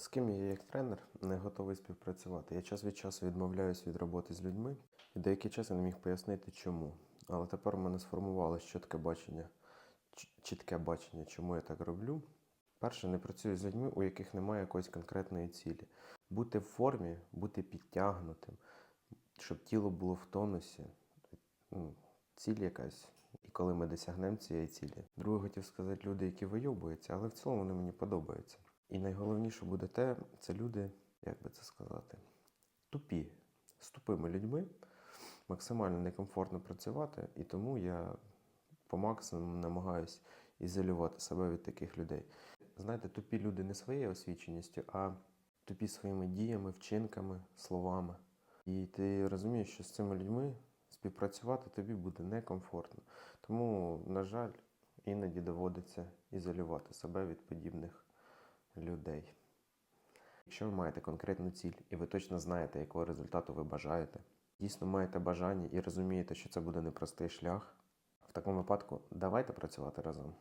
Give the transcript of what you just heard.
З ким я як тренер не готовий співпрацювати. Я час від часу відмовляюсь від роботи з людьми, і деякий час я не міг пояснити, чому. Але тепер у мене сформувалось чітке бачення, чітке бачення, чому я так роблю. Перше, не працюю з людьми, у яких немає якоїсь конкретної цілі. Бути в формі, бути підтягнутим, щоб тіло було в тонусі. Ну, ціль якась. І коли ми досягнемо цієї цілі. Друге, хотів сказати, люди, які вийобуються, але в цілому вони мені подобаються. І найголовніше буде те, це люди, як би це сказати, тупі, з тупими людьми. Максимально некомфортно працювати, і тому я по максимуму намагаюсь ізолювати себе від таких людей. Знаєте, тупі люди не своєю освіченістю, а тупі своїми діями, вчинками, словами. І ти розумієш, що з цими людьми співпрацювати тобі буде некомфортно. Тому, на жаль, іноді доводиться ізолювати себе від подібних людей. Якщо ви маєте конкретну ціль і ви точно знаєте, якого результату ви бажаєте, дійсно маєте бажання і розумієте, що це буде непростий шлях, в такому випадку давайте працювати разом.